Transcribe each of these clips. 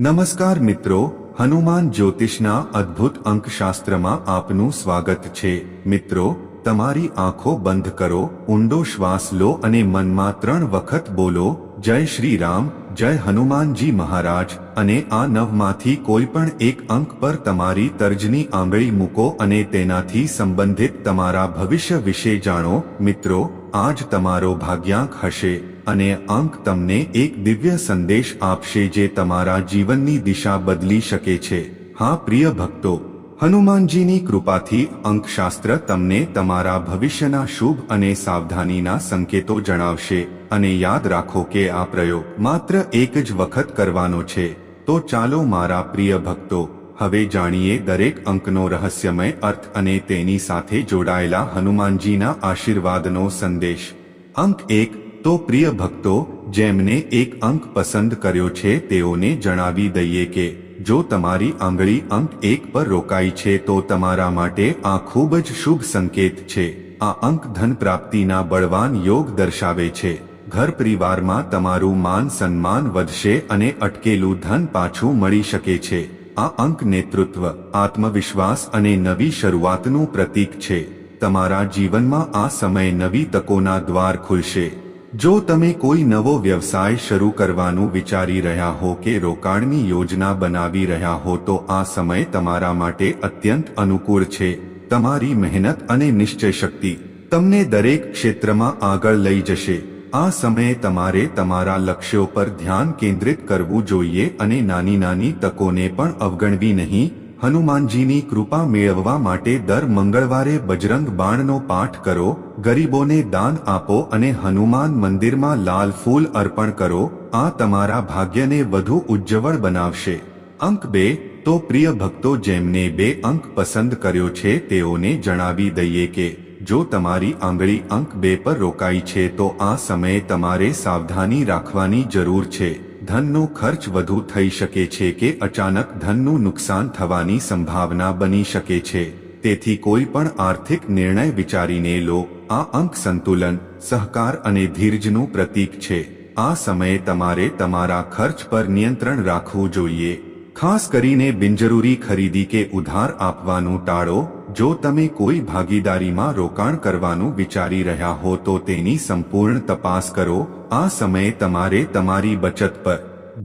નમસ્કાર મિત્રો, હનુમાન જ્યોતિષના અદ્ભુત અંકશાસ્ત્રમાં આપનું સ્વાગત છે. મિત્રો, તમારી આંખો બંધ કરો, ઊંડો શ્વાસ લો અને મનમાં ત્રણ વખત બોલો, જય શ્રી રામ, જય હનુમાનજી મહારાજ, અને આ નવમાંથી કોઈ પણ એક અંક પર તમારી તર્જની આંગળી મૂકો અને તેનાથી સંબંધિત તમારા ભવિષ્ય વિશે જાણો. મિત્રો આજ તમારો ભાગ્યાંક હશે અને અંક તમને એક દિવ્ય સંદેશ આપશે જે તમારા જીવનની દિશા બદલી શકે છે. હા, પ્રિય ભક્તો, હનુમાનજીની કૃપાથી અંકશાસ્ત્ર તમને તમારા ભવિષ્યના શુભ અને સાવધાનીના સંકેતો જણાવશે અને યાદ રાખો કે આ પ્રયોગ માત્ર એક જ વખત કરવાનો છે. તો ચાલો, મારા પ્રિય ભક્તો હવે જાણીએ દરેક અંકનો રહસ્યમય અર્થ અને તેની સાથે જોડાયેલા હનુમાનજીના આશીર્વાદનો સંદેશ. અંક એક, તો પ્રિય ભક્તો, જેમને એક અંક પસંદ કર્યો છે તેઓને જણાવી દઈએ કે, જો તમારી આંગળી અંક એક પર રોકાઈ છે તો તમારા માટે આ ખૂબ જ શુભ સંકેત છે. આ અંક ધન પ્રાપ્તિના બળવાન યોગ દર્શાવે છે. ઘર પરિવારમાં તમારું માન સન્માન વધશે અને અટકેલું ધન પાછું મળી શકે છે. આ અંક નેતૃત્વ, આત્મવિશ્વાસ અને નવી શરૂઆતનું પ્રતીક છે. તમારા જીવનમાં આ સમય નવી તકોના દ્વાર ખુલશે. જો તમે કોઈ નવો વ્યવસાય શરૂ કરવાનું વિચારી રહ્યા હો કે રોકાણની યોજના બનાવી રહ્યા હો તો આ સમય તમારા માટે અત્યંત અનુકૂળ છે. તમારી મહેનત અને નિશ્ચય શક્તિ તમને દરેક ક્ષેત્રમાં આગળ લઈ જશે. આ સમયે તમારે તમારા લક્ષ્યો પર ધ્યાન કેન્દ્રિત કરવું જોઈએ અને નાની નાની તકોને પણ અવગણવી નહીં. હનુમાનજીની કૃપા મેળવવા માટે દર મંગળવારે બજરંગ બાણનો પાઠ કરો, ગરીબોને દાન આપો અને હનુમાન મંદિરમાં લાલ ફૂલ અર્પણ કરો. આ તમારા ભાગ્યને વધુ ઉજ્જવળ બનાવશે. અંક બે, તો પ્રિય ભક્તો જેમને બે અંક પસંદ કર્યો છે તેઓને જણાવી દઈએ કે જો તમારી આંગળી અંક બે પર રોકાઈ છે તો આ સમયે તમારે સાવધાની રાખવાની જરૂર છે. ધનનો ખર્ચ વધુ થઈ શકે છે કે અચાનક ધનનું નુકસાન થવાની સંભાવના બની શકે છે. તેથી કોઈ પણ આર્થિક નિર્ણય વિચારીને લો. આ અંક સંતુલન, સહકાર અને ધીરજનું પ્રતીક છે. આ સમયે તમારે તમારા ખર્ચ પર નિયંત્રણ રાખવું જોઈએ. ખાસ કરીને બિનજરૂરી ખરીદી કે ઉધાર આપવાનું ટાળો. જો તમે કોઈ ભાગીદારીમાં રોકાણ કરવાનું વિચારી રહ્યા હો તો તેની સંપૂર્ણ તપાસ કરો. આ સમયે તમારે તમારી બચત પર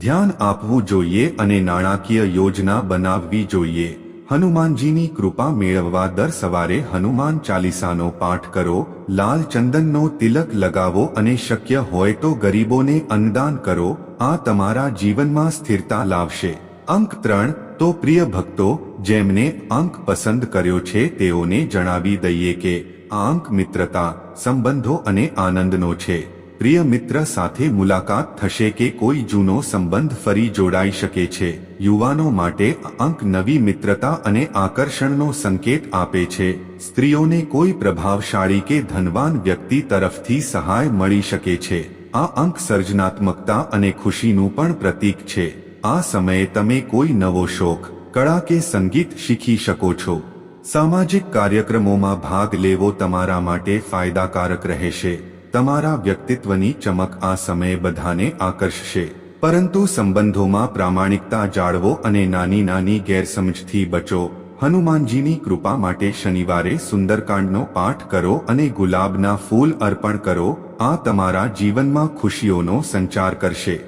ધ્યાન આપવું જોઈએ અને નાણાકીય યોજના બનાવવી જોઈએ. હનુમાનજીની કૃપા મેળવવા દર સવારે હનુમાન ચાલીસાનો પાઠ કરો. લાલ ચંદનનો તિલક લગાવો અને શક્ય હોય તો ગરીબોને અન્નદાન કરો. આ તમારા જીવનમાં સ્થિરતા લાવશે. અંક ત્રણ. તો પ્રિય ભક્તો, જેમને અંક પસંદ કર્યો છે તેઓને જણાવી દઈએ કે આ અંક મિત્રતા, સંબંધો અને આનંદનો છે. પ્રિય મિત્ર સાથે મુલાકાત થશે કે કોઈ જૂનો સંબંધ ફરી જોડાઈ શકે છે. યુવાનો માટે અંક નવી મિત્રતા અને આકર્ષણનો સંકેત આપે છે. સ્ત્રીઓને કોઈ પ્રભાવશાળી કે ધનવાન વ્યક્તિ તરફથી સહાય મળી શકે છે. આ અંક સર્જનાત્મકતા અને ખુશીનું પણ પ્રતીક છે. આ સમયે તમે કોઈ નવો શોખ, કળા કે સંગીત શીખી શકો છો. સામાજિક કાર્યક્રમોમાં ભાગ લેવો તમારા માટે ફાયદાકારક રહેશે. તમારા વ્યક્તિત્વની ચમક આ સમયે બધાને આકર્ષશે. પરંતુ સંબંધોમાં પ્રામાણિકતા જાળવો અને નાની નાની ગેરસમજથી બચો. હનુમાનજીની કૃપા માટે શનિવારે સુંદરકાંડનો પાઠ કરો અને ગુલાબના ફૂલ અર્પણ કરો. આ તમારા જીવનમાં ખુશીઓનો સંચાર કરશે.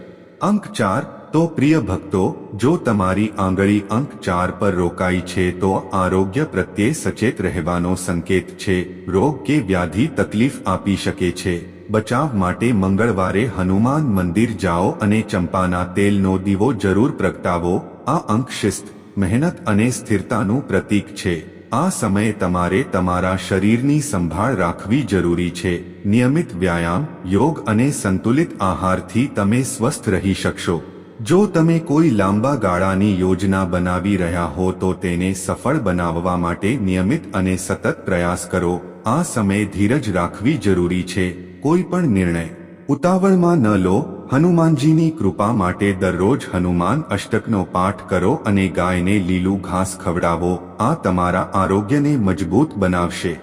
અંક ચાર તો પ્રિય ભક્તો, જો તમારી આંગળી અંક ચાર પર રોકાઈ છે તો આરોગ્ય પ્રત્યે સચેત રહેવાનો સંકેત છે. રોગ કે વ્યાધિ તકલીફ આપી શકે છે. બચાવ માટે મંગળવારે હનુમાન મંદિર જાઓ અને ચંપાના તેલનો દીવો જરૂર પ્રગટાવો. આ અંક શિસ્ત, મહેનત અને સ્થિરતાનું પ્રતીક છે. આ સમયે તમારે તમારા શરીરની સંભાળ રાખવી જરૂરી છે. નિયમિત વ્યાયામ, યોગ અને સંતુલિત આહારથી તમે સ્વસ્થ રહી શકશો. જો તમે કોઈ લાંબા ગાળાની યોજના બનાવી રહ્યા હો તો તેને સફળ બનાવવા માટે નિયમિત અને સતત પ્રયાસ કરો. આ સમયે ધીરજ રાખવી જરૂરી છે. કોઈ પણ નિર્ણય ઉતાવળમાં ન લો. હનુમાનજીની કૃપા માટે દરરોજ હનુમાન અષ્ટકનો પાઠ કરો અને ગાયને લીલું ઘાસ ખવડાવો. આ તમારા આરોગ્યને મજબૂત બનાવશે.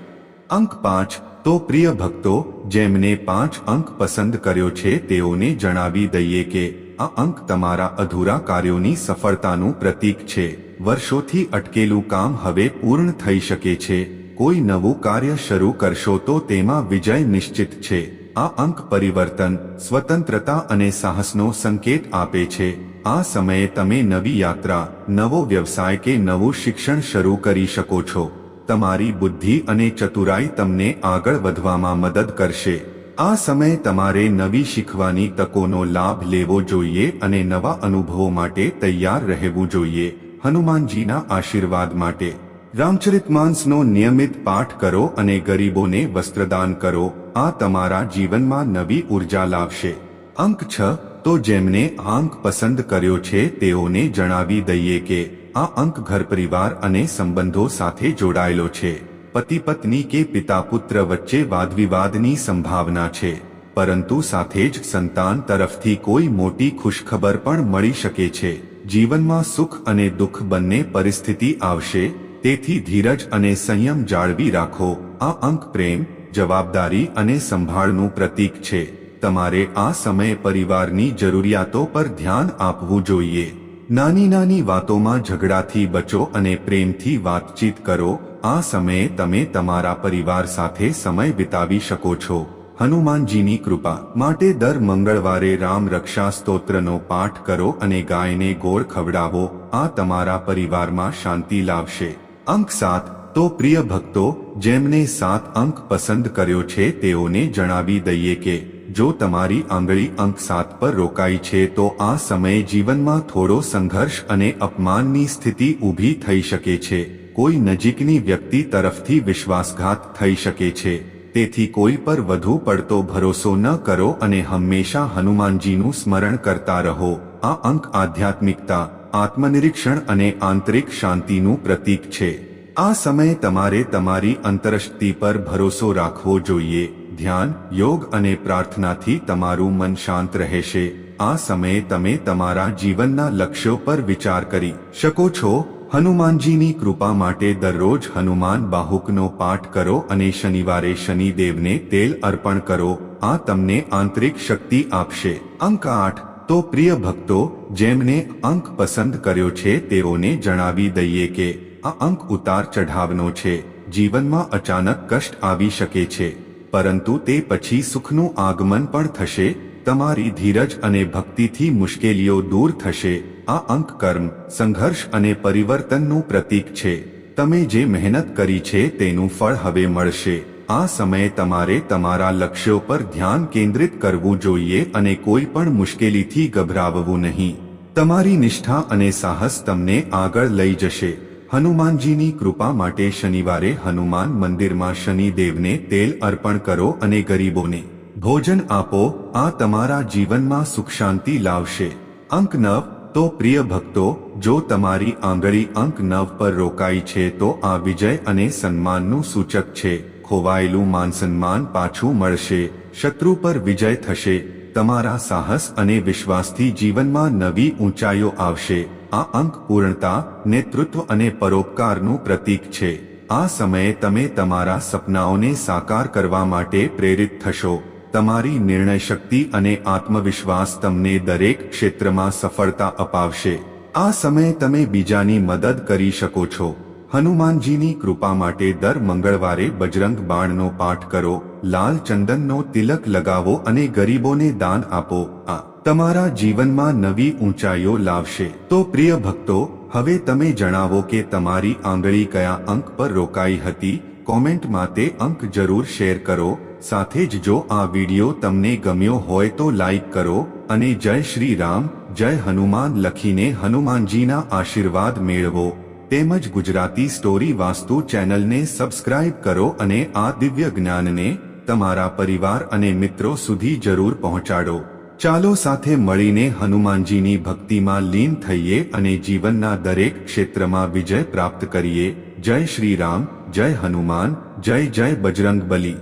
અંક પાંચ. તો પ્રિય ભક્તો, જેમને પાંચ અંક પસંદ કર્યો છે તેઓને જણાવી દઈએ કે આ અંક તમારા અધૂરા કાર્યોની સફળતાનું પ્રતીક છે. વર્ષોથી અટકેલું કામ હવે પૂર્ણ થઈ શકે છે. કોઈ નવું કાર્ય શરૂ કરશો તો તેમાં વિજય નિશ્ચિત છે. આ અંક પરિવર્તન, સ્વતંત્રતા અને સાહસનો સંકેત આપે છે. આ સમયે તમે નવી યાત્રા, નવો વ્યવસાય કે નવું શિક્ષણ શરૂ કરી શકો છો. તમારી બુદ્ધિ અને ચતુરાઈ તમને આગળ વધવામાં મદદ કરશે. આ સમય તમારે નવી શીખવાની તકોનો લાભ લેવો જોઈએ અને નવા અનુભવો માટે તૈયાર રહેવું જોઈએ. હનુમાનજીના આશીર્વાદ માટે. રામચરિતમાંસનો નિયમિત પાઠ કરો અને ગરીબોને વસ્ત્રદાન કરો. આ તમારા જીવનમાં નવી ઊર્જા લાવશે. અંક છ. તો જેમને આ અંક પસંદ કર્યો છે, તેઓને જણાવી દઈએ કે આ અંક ઘર પરિવાર અને સંબંધો સાથે જોડાયેલો છે. પતિ પત્ની કે પિતા પુત્ર વચ્ચે વાદવિવાદની સંભાવના છે. પરંતુ સાથે જ સંતાન તરફથી કોઈ મોટી ખુશખબર પણ મળી શકે છે. જીવનમાં સુખ અને દુઃખ બંને પરિસ્થિતિ આવશે, તેથી ધીરજ અને સંયમ જાળવી રાખો. આ અંક પ્રેમ, જવાબદારી અને સંભાળનું પ્રતીક છે. તમારે આ સમયે પરિવારની જરૂરિયાતો પર ધ્યાન આપવું જોઈએ. નાની નાની વાતોમાં ઝઘડાથી બચો અને પ્રેમથી વાતચીત કરો આ સમયે તમે તમારા પરિવાર સાથે સમય વિતાવી શકો છો. હનુમાનજીની કૃપા માટે દર મંગળવારે રામ રક્ષા સ્તોત્રનો પાઠ કરો અને ગાયને ગોળ ખવડાવો. આ તમારા પરિવારમાં શાંતિ લાવશે. અંક સાત. તો પ્રિય ભક્તો, જેમને સાત અંક પસંદ કર્યો છે તેઓને જણાવી દઈએ કે, જો તમારી આંગળી અંક સાત પર રોકાઈ છે તો આ સમયે જીવનમાં થોડો સંઘર્ષ અને અપમાનની સ્થિતિ ઊભી થઈ શકે છે. કોઈ નજીકની વ્યક્તિ તરફથી વિશ્વાસઘાત થઈ શકે છે. તેથી કોઈ પર વધુ પડતો ભરોસો ન કરો અને હંમેશા હનુમાનજીનું સ્મરણ કરતા રહો. આ અંક આધ્યાત્મિકતા, આત્મનિરીક્ષણ અને આંતરિક શાંતિનું પ્રતીક છે. આ સમયે તમારે તમારી અંતરશક્તિ પર ભરોસો રાખવો જોઈએ. ધ્યાન, યોગ અને પ્રાર્થનાથી તમારું મન શાંત રહેશે. આ સમયે તમે તમારા જીવનના લક્ષ્યો પર વિચાર કરી શકો છો. હનુમાનજીની કૃપા માટે દરરોજ હનુમાન બાહુકનો પાઠ કરો અને શનિવારે શનિદેવને તેલ અર્પણ કરો, આ તમને આંતરિક શક્તિ આપશે. અંક આઠ. તો પ્રિય ભક્તો, જેમને અંક પસંદ કર્યો છે તેઓને જણાવી દઈએ કે, આ અંક ઉતાર ચઢાવનો છે. જીવનમાં અચાનક કષ્ટ આવી શકે છે. પરંતુ તે પછી સુખનું આગમન પણ થશે. તમારી ધીરજ અને ભક્તિથી મુશ્કેલીઓ દૂર થશે. આ અંક કર્મ સંઘર્ષ અને પરિવર્તનનું પ્રતીક છે. તમે જે મહેનત કરી છે તેનું ફળ હવે મળશે. આ સમયે તમારે તમારા લક્ષ્યો પર ધ્યાન કેન્દ્રિત કરવું જોઈએ અને કોઈ પણ મુશ્કેલીથી ગભરાવવું નહીં. તમારી નિષ્ઠા અને સાહસ તમને આગળ લઈ જશે. હનુમાનજીની કૃપા માટે શનિવારે હનુમાન મંદિરમાં શનિદેવને તેલ અર્પણ કરો અને ગરીબોને ભોજન આપો, આ તમારા જીવનમાં સુખ શાંતિ લાવશે. અંક નવ, તો પ્રિય ભક્તો, જો તમારી આંગળી અંક નવ પર રોકાઈ છે તો આ વિજય અને સન્માનનું સૂચક છે. ખોવાયેલું માન સન્માન પાછું મળશે. શત્રુ પર વિજય થશે. તમારા સાહસ અને વિશ્વાસથી જીવનમાં નવી ઊંચાઈઓ આવશે. આ અંક પૂર્ણતા, નેતૃત્વ અને પરોપકારનું પ્રતીક છે. આ સમયે તમે તમારા સપનાઓને સાકાર કરવા માટે પ્રેરિત થશો. તમારી નિર્ણય શક્તિ અને આત્મવિશ્વાસ તમને દરેક ક્ષેત્રમાં સફળતા અપાવશે. આ સમયે તમે બીજાની મદદ કરી શકો છો. હનુમાનજીની કૃપા માટે દર મંગળવારે બજરંગ બાણનો પાઠ કરો, લાલ ચંદનનો તિલક લગાવો અને ગરીબોને દાન આપો. આ તમારા જીવનમાં નવી ઊંચાઈઓ લાવશે. તો પ્રિય ભક્તો, હવે તમે જણાવો કે તમારી આંગળી કયા અંક પર રોકાઈ હતી? કોમેન્ટમાં તે અંક જરૂર શેર કરો, સાથે જ જો આ વિડિયો તમને ગમ્યો હોય તો લાઈક કરો, અને જય શ્રી રામ, જય હનુમાન લખીને હનુમાનજીના આશીર્વાદ મેળવો. તેમજ ગુજરાતી સ્ટોરી વાસ્તુ ચેનલને સબસ્ક્રાઇબ કરો અને આ દિવ્ય જ્ઞાનને તમારા પરિવાર અને મિત્રો સુધી જરૂર પહોંચાડો. ચાલો સાથે મળીને હનુમાનજીની ભક્તિમાં લીન થઈએ અને જીવનના દરેક ક્ષેત્રમાં વિજય પ્રાપ્ત કરીએ. જય શ્રી રામ, જય હનુમાન, જય જય બજરંગ બલી